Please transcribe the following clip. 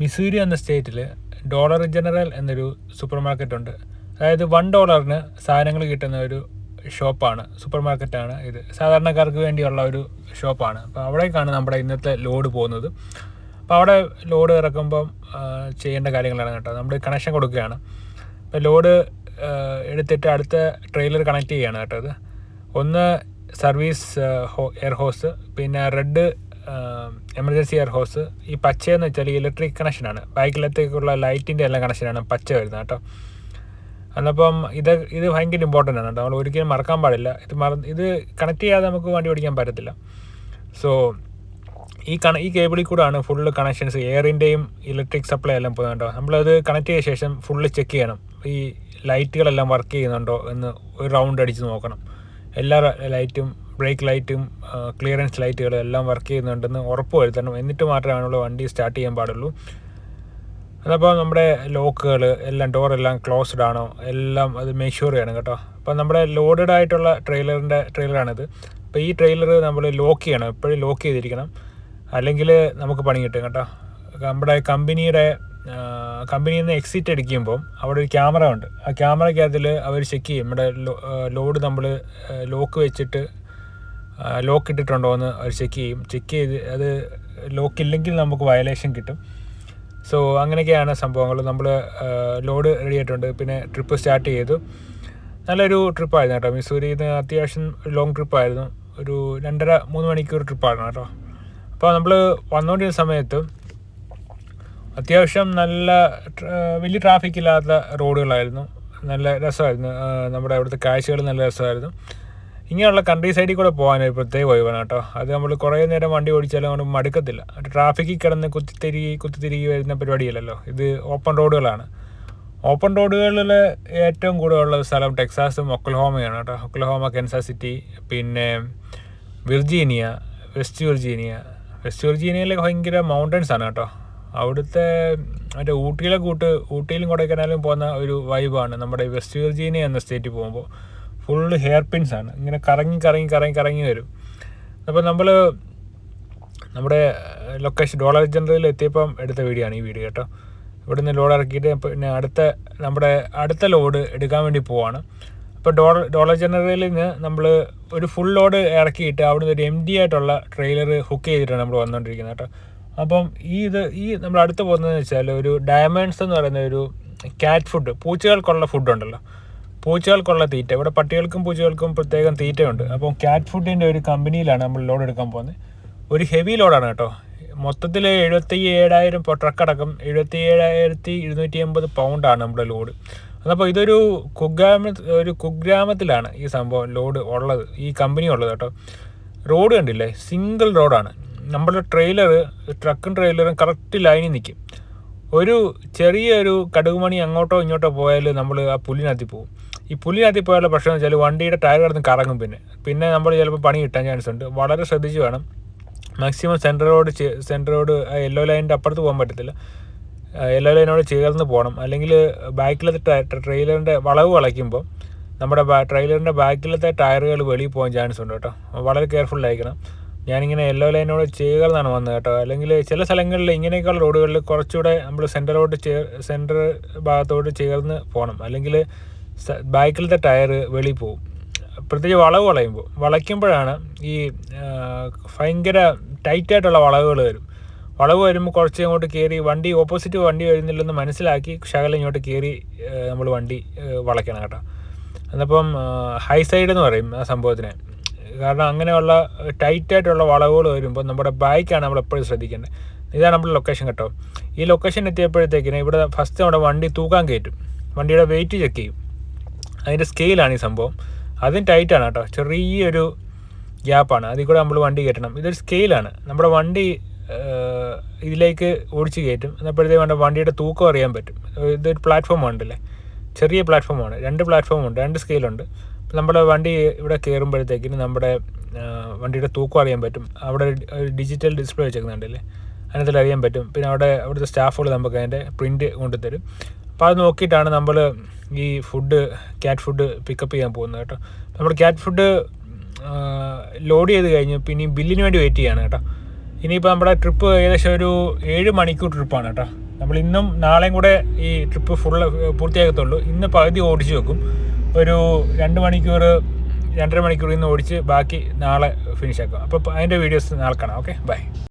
Missouri എന്ന സ്റ്റേറ്റിൽ dollar general എന്നൊരു സൂപ്പർ മാർക്കറ്റ് ഉണ്ട്. അതായത് വൺ ഡോളറിന് സാധനങ്ങൾ കിട്ടുന്ന ഒരു ഷോപ്പാണ് സൂപ്പർ മാർക്കറ്റാണ് ഇത്. സാധാരണക്കാർക്ക് വേണ്ടിയുള്ള ഒരു ഷോപ്പാണ് അപ്പോൾ അവിടേക്കാണ് നമ്മുടെ ഇന്നത്തെ ലോഡ് പോകുന്നത്. അപ്പോൾ അവിടെ ലോഡ് ഇറക്കുമ്പം ചെയ്യേണ്ട കാര്യങ്ങളാണ് കേട്ടോ. നമ്മൾ കണക്ഷൻ കൊടുക്കുകയാണ്. അപ്പോൾ ലോഡ് എടുത്തിട്ട് അടുത്ത ട്രെയിലർ കണക്ട് ചെയ്യുകയാണ് കേട്ടോ ഇത്. ഒന്ന് സർവീസ് എയർ ഹോസ് പിന്നെ റെഡ് എമർജൻസി എയർ ഹോസ് ഈ പച്ചയെന്ന് വെച്ചാൽ ഇലക്ട്രിക് കണക്ഷനാണ് ബൈക്കിലത്തേക്കുള്ള ലൈറ്റിന്റെ എല്ലാം കണക്ഷനാണ് പച്ച വരുന്നത് കേട്ടോ. അന്നപ്പം ഇത് ഇത് ഭയങ്കര ഇമ്പോർട്ടന്റ് ആണ് കേട്ടോ. നമ്മൾ ഒരിക്കലും മറക്കാൻ പാടില്ല. ഇത് മറ ഇത് കണക്ട് ചെയ്യാതെ നമുക്ക് വണ്ടി ഓടിക്കാൻ പറ്റത്തില്ല. സോ ഈ കണ ഈ കേബിളിൽ കൂടാണ് ഫുള്ള് കണക്ഷൻസ് എയറിന്റെയും ഇലക്ട്രിക് സപ്ലൈ എല്ലാം പോകുന്നത് കേട്ടോ. നമ്മളത് കണക്ട് ചെയ്ത ശേഷം ഫുള്ള് ചെക്ക് ചെയ്യണം. ഈ ലൈറ്റുകളെല്ലാം വർക്ക് ചെയ്യുന്നുണ്ടോ എന്ന് ഒരു റൗണ്ട് അടിച്ച് നോക്കണം. എല്ലാ ലൈറ്റും ബ്രേക്ക് ലൈറ്റും ക്ലിയറൻസ് ലൈറ്റുകളും എല്ലാം വർക്ക് ചെയ്യുന്നുണ്ടെന്ന് ഉറപ്പ് വരുത്തണം. എന്നിട്ട് മാത്രമേ നമ്മൾ വണ്ടി സ്റ്റാർട്ട് ചെയ്യാൻ പാടുള്ളൂ. അതപ്പോൾ നമ്മുടെ ലോക്കുകൾ എല്ലാം ഡോറെല്ലാം ക്ലോസ്ഡ് ആണോ? എല്ലാം അത് മേക്ക് ഷുവർ ചെയ്യണം കേട്ടോ. അപ്പോൾ നമ്മുടെ ലോഡഡ് ആയിട്ടുള്ള ട്രെയിലറിന്റെ ട്രെയിലറാണിത് അപ്പോൾ ഈ ട്രെയിലർ നമ്മൾ ലോക്ക് ചെയ്യണം. എപ്പോഴും ലോക്ക് ചെയ്തിരിക്കണം. അല്ലെങ്കിൽ നമുക്ക് പണി കിട്ടും കേട്ടോ. നമ്മുടെ കമ്പനിയുടെ കമ്പനിയിൽ നിന്ന് എക്സിറ്റ് അടിക്കുമ്പോൾ അവിടെ ഒരു ക്യാമറ ഉണ്ട്. ആ ക്യാമറയ്ക്കകത്തിൽ അവർ ചെക്ക് ചെയ്യും. നമ്മുടെ ലോഡ് നമ്മൾ ലോക്ക് വെച്ചിട്ട് ലോക്ക് ഇട്ടിട്ടുണ്ടോ എന്ന് അവർ ചെക്ക് ചെയ്യും. ചെക്ക് ചെയ്ത് അത് ലോക്ക് ഇല്ലെങ്കിൽ നമുക്ക് വയലേഷൻ കിട്ടും. സോ അങ്ങനെയൊക്കെയാണ് സംഭവങ്ങൾ. നമ്മൾ ലോഡ് റെഡി ആയിട്ടുണ്ട്. പിന്നെ ട്രിപ്പ് സ്റ്റാർട്ട് ചെയ്തു. നല്ലൊരു ട്രിപ്പായിരുന്നു കേട്ടോ. മിസൂരിയിൽ നിന്ന് അത്യാവശ്യം ലോങ് ട്രിപ്പായിരുന്നു ഒരു രണ്ടര മൂന്ന് മണിക്കൂർ ട്രിപ്പായിരുന്നു കേട്ടോ. അപ്പോൾ നമ്മൾ വന്നുകൊണ്ടിരുന്ന സമയത്ത് അത്യാവശ്യം നല്ല വലിയ ട്രാഫിക് ഇല്ലാത്ത റോഡുകളായിരുന്നു നല്ല രസമായിരുന്നു. നമ്മുടെ അവിടുത്തെ കാഴ്ചകൾ നല്ല രസമായിരുന്നു. ഇങ്ങനെയുള്ള കൺട്രി സൈഡിൽ കൂടെ പോകാൻ ഒരു പ്രത്യേക വൈവാണ് കേട്ടോ. അത് നമ്മൾ കുറേ നേരം വണ്ടി ഓടിച്ചാലും നമ്മൾ മടുക്കത്തില്ല. ട്രാഫിക്കിൽ കിടന്ന് കുത്തിത്തിരികി കുത്തിത്തിരികി വരുന്ന പരിപാടിയല്ലല്ലോ. ഇത് ഓപ്പൺ റോഡുകളാണ് ഓപ്പൺ റോഡുകളിൽ ഏറ്റവും കൂടുതലുള്ള സ്ഥലം ടെക്സാസും ഒക്ലഹോമയാണ് കേട്ടോ. ഒക്ലഹോമ കെൻസാസ് സിറ്റി പിന്നെ വിർജീനിയ വെസ്റ്റ് വിർജീനിയ. വെസ്റ്റ് വിർജീനിയയിലെ ഭയങ്കര മൗണ്ടൻസ് ആണ് കേട്ടോ. അവിടുത്തെ മറ്റേ ഊട്ടിയിലെ കൂട്ട് ഊട്ടിയിലും കൊടൈക്കനാലും പോകുന്ന ഒരു വൈബാണ് നമ്മുടെ വെസ്റ്റ് വിർജീനിയ എന്ന സ്റ്റേറ്റിൽ പോകുമ്പോൾ ഫുള്ള് ഹെയർ പിൻസ് ആണ്. ഇങ്ങനെ കറങ്ങി കറങ്ങി കറങ്ങി കറങ്ങി വരും. അപ്പോൾ നമ്മൾ നമ്മുടെ ലൊക്കേഷൻ ഡോളർ ജനറലിൽ എത്തിയപ്പം എടുത്ത വീഡിയോ ആണ് ഈ വീഡിയോ കേട്ടോ. ഇവിടുന്ന് ലോഡ് ഇറക്കിയിട്ട് പിന്നെ അടുത്ത നമ്മുടെ അടുത്ത ലോഡ് എടുക്കാൻ വേണ്ടി പോവാണ്. അപ്പോൾ ഡോളർ ഡോളർ ജനറലിൽ നിന്ന് നമ്മൾ ഒരു ഫുൾ ലോഡ് ഇറക്കിയിട്ട് അവിടുന്ന് ഒരു എം ഡി ആയിട്ടുള്ള ട്രെയിലർ ഹുക്ക് ചെയ്തിട്ടാണ് നമ്മൾ വന്നുകൊണ്ടിരിക്കുന്നത് കേട്ടോ. അപ്പം ഈ ഇത് ഈ നമ്മൾ അടുത്ത് പോകുന്നതെന്ന് വെച്ചാൽ ഒരു ഡയമണ്ട്സ് എന്ന് പറയുന്ന ഒരു ക്യാറ്റ് ഫുഡ് പൂച്ചകൾക്കുള്ള ഫുഡ് ഉണ്ടല്ലോ. പൂച്ചകൾക്കുള്ള തീറ്റ. ഇവിടെ പട്ടികൾക്കും പൂച്ചകൾക്കും പ്രത്യേകം തീറ്റയുണ്ട്. അപ്പോൾ ക്യാറ്റ് ഫുഡിന്റെ ഒരു കമ്പനിയിലാണ് നമ്മൾ ലോഡ് എടുക്കാൻ പോകുന്നത്. ഒരു ഹെവി ലോഡാണ് കേട്ടോ. മൊത്തത്തിൽ എഴുപത്തി ഏഴായിരം ഇപ്പോൾ ട്രക്കടക്കം എഴുപത്തി ഏഴായിരത്തി ഇരുന്നൂറ്റി എൺപത് പൗണ്ടാണ് നമ്മുടെ ലോഡ് അതപ്പോൾ ഇതൊരു കുഗ്രാമ ഒരു കുഗ്രാമത്തിലാണ് ഈ സംഭവം ലോഡ് ഉള്ളത്. ഈ കമ്പനി ഉള്ളത് കേട്ടോ. റോഡ് കണ്ടില്ലേ? സിംഗിൾ റോഡാണ് നമ്മുടെ ട്രെയിലർ ട്രക്കും ട്രെയിലറും കറക്റ്റ് ലൈനിൽ നിൽക്കും. ഒരു ചെറിയൊരു കടുകുമണി അങ്ങോട്ടോ ഇങ്ങോട്ടോ പോയാൽ നമ്മൾ ആ പുല്ലിനകത്തി പോകും. ഈ പുല്ലിനകത്ത് പോയുള്ള പ്രശ്നം എന്ന് വെച്ചാൽ വണ്ടിയുടെ ടയർ കിടന്ന് കറങ്ങും പിന്നെ. പിന്നെ നമ്മൾ ചിലപ്പോൾ പണി കിട്ടാൻ ചാൻസ് ഉണ്ട്. വളരെ ശ്രദ്ധിച്ച് വേണം. Maximum central road central road yellow ലൈനിന്റെ അപ്പുറത്ത് പോകാൻ പറ്റത്തില്ല. യെല്ലോ ലൈനോട് ചേർന്ന് പോകണം അല്ലെങ്കിൽ ബാക്കിലത്തെ ട്രെയിലറിന്റെ വളവ് വളയ്ക്കുമ്പോൾ നമ്മുടെ ട്രെയിലറിന്റെ ബാക്കിലത്തെ ടയറുകൾ വെളിയിൽ പോകാൻ ചാൻസ് ഉണ്ട് കേട്ടോ. വളരെ കെയർഫുൾ ആയിരിക്കണം. ഞാനിങ്ങനെ യെല്ലോ ലൈനോട് ചേർന്നാണ് വന്നത് കേട്ടോ. അല്ലെങ്കിൽ ചില സ്ഥലങ്ങളിൽ ഇങ്ങനെയൊക്കെയുള്ള റോഡുകളിൽ കുറച്ചുകൂടെ നമ്മൾ സെൻട്രലോട്ട് ചേർ സെന്റർ ഭാഗത്തോട്ട് ചേർന്ന് പോകണം അല്ലെങ്കിൽ ബാക്കിലത്തെ ടയർ വെളി പോവും. പ്രത്യേകിച്ച് വളവ് വളയുമ്പോൾ വളയ്ക്കുമ്പോഴാണ് ഈ ഭയങ്കര ടൈറ്റായിട്ടുള്ള വളവുകൾ വരും. വളവ് വരുമ്പോൾ കുറച്ച് അങ്ങോട്ട് കയറി വണ്ടി ഓപ്പോസിറ്റ് വണ്ടി വരുന്നില്ലെന്ന് മനസ്സിലാക്കി ശകലം ഇങ്ങോട്ട് കയറി നമ്മൾ വണ്ടി വളയ്ക്കണം കേട്ടോ. എന്നപ്പം ഹൈ സൈഡ് എന്ന് പറയും ആ സംഭവത്തിനെ. കാരണം അങ്ങനെയുള്ള ടൈറ്റായിട്ടുള്ള വളവുകൾ വരുമ്പോൾ നമ്മുടെ ബൈക്കാണ് നമ്മൾ എപ്പോഴും ശ്രദ്ധിക്കേണ്ടത്. ഇതാണ് നമ്മുടെ ലൊക്കേഷൻ കേട്ടോ. ഈ ലൊക്കേഷൻ എത്തിയപ്പോഴത്തേക്കിന് ഇവിടെ ഫസ്റ്റ് നമ്മുടെ വണ്ടി തൂക്കാൻ കയറ്റും. വണ്ടിയുടെ വെയിറ്റ് ചെക്ക് ചെയ്യും. അതിന്റെ സ്കെയിലാണ് ഈ സംഭവം. അതും ടൈറ്റാണ് കേട്ടോ. ചെറിയൊരു ഗ്യാപ്പാണ്. അതിൽ കൂടെ നമ്മൾ വണ്ടി കയറ്റണം. ഇതൊരു സ്കെയിലാണ്. നമ്മുടെ വണ്ടി ഇതിലേക്ക് ഓടിച്ച് കയറ്റും. എന്നപ്പോഴത്തേക്ക് വേണ്ട വണ്ടിയുടെ തൂക്കം അറിയാൻ പറ്റും. ഇതൊരു പ്ലാറ്റ്ഫോം ഉണ്ടല്ലേ? ചെറിയ പ്ലാറ്റ്ഫോമാണ് രണ്ട് പ്ലാറ്റ്ഫോം ഉണ്ട്. രണ്ട് സ്കെയിലുണ്ട് നമ്മുടെ വണ്ടി ഇവിടെ കയറുമ്പോഴത്തേക്കിന് നമ്മുടെ വണ്ടിയുടെ തൂക്കം അറിയാൻ പറ്റും. അവിടെ ഒരു ഡിജിറ്റൽ ഡിസ്പ്ലേ വെച്ചേക്കുന്നുണ്ടല്ലേ? അതിനകത്തിൽ അറിയാൻ പറ്റും. പിന്നെ അവിടെ അവിടുത്തെ സ്റ്റാഫുകൾ നമുക്ക് അതിന്റെ പ്രിന്റ് കൊണ്ടുതരും. അപ്പോൾ അത് നോക്കിയിട്ടാണ് നമ്മൾ ഈ ഫുഡ് ക്യാറ്റ് ഫുഡ് പിക്കപ്പ് ചെയ്യാൻ പോകുന്നത് കേട്ടോ. നമ്മൾ ക്യാറ്റ് ഫുഡ് ലോഡ് ചെയ്ത് കഴിഞ്ഞ് പിന്നെ ബില്ലിന് വേണ്ടി വെയിറ്റ് ചെയ്യാണ് കേട്ടോ. ഇനിയിപ്പോൾ നമ്മുടെ ട്രിപ്പ് ഏകദേശം ഒരു ഏഴ് മണിക്കൂർ ട്രിപ്പാണ് കേട്ടോ. നമ്മൾ ഇന്നും നാളെയും കൂടെ ഈ ട്രിപ്പ് ഫുൾ പൂർത്തിയാക്കത്തുള്ളൂ. ഇന്ന് പകുതി ഓടിച്ച് വെക്കും. ഒരു രണ്ട് മണിക്കൂർ രണ്ടര മണിക്കൂർ ഇന്ന് ഓടിച്ച് ബാക്കി നാളെ ഫിനിഷ് ആക്കും. അപ്പോൾ അതിന്റെ വീഡിയോസ് നാളെ കാണാം. Okay bye